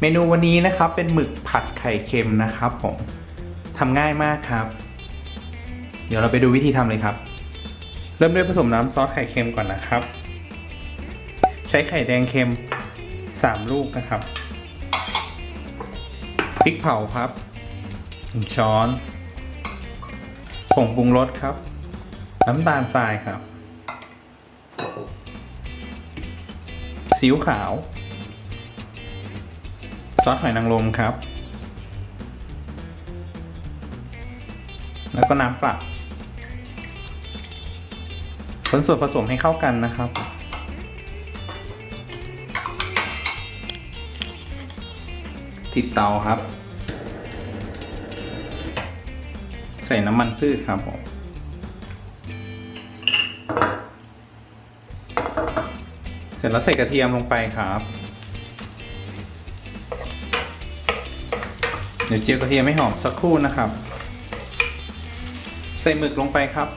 เมนูวันนี้นะครับเป็นหมึกผัดไข่เค็มนะครับผมทำง่ายมากครับ เดี๋ยวเราไปดูวิธีทำเลยครับ เริ่มด้วยผสมน้ำซอสไข่เค็มก่อนนะครับ ใช้ไข่แดงเค็ม 3 ลูกนะครับพริกเผาครับ1ช้อนผงปรุงรสครับ น้ำตาลทรายครับซีอิ๊วขาว ซอสหอยนางรมครับ แล้วก็น้ำเปล่าคนส่วนผสมให้เข้ากันนะครับ ติดเตาครับ ใส่น้ำมันพืชครับผมเสร็จแล้วใส่กระเทียมลงไปครับ เดี๋ยวเจียวกระเทียมให้หอมสักครู่นะครับ ใส่หมึกลงไปครับ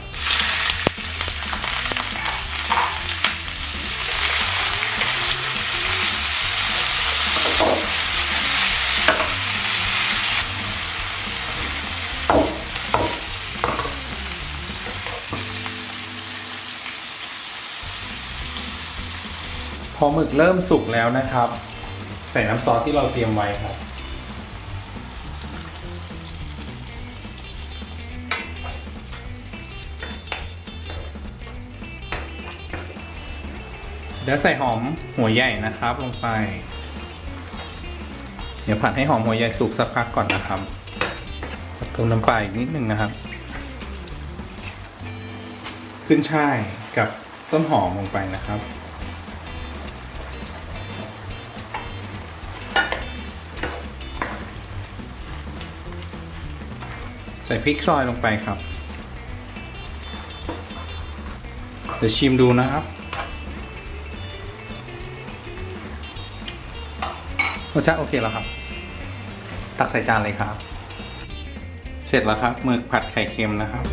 พอหมึกเริ่มสุกแล้วนะครับ ใส่น้ำซอสที่เราเตรียมไว้ครับ เดี๋ยวใส่หอมหัวใหญ่นะครับลงไป เดี๋ยวผัดให้หอมหัวใหญ่สุกสักพักก่อนนะครับเติมน้ำปลาอีกนิดนึงนะครับ ขึ้นช่ายกับต้นหอมลงไปนะครับ ใส่พริกซอยลงไปครับ เดี๋ยวชิมดูนะครับ รสชาติโอเคแล้วครับ ตักใส่จานเลยครับ เสร็จแล้วครับหมึกผัดไข่เค็มนะครับ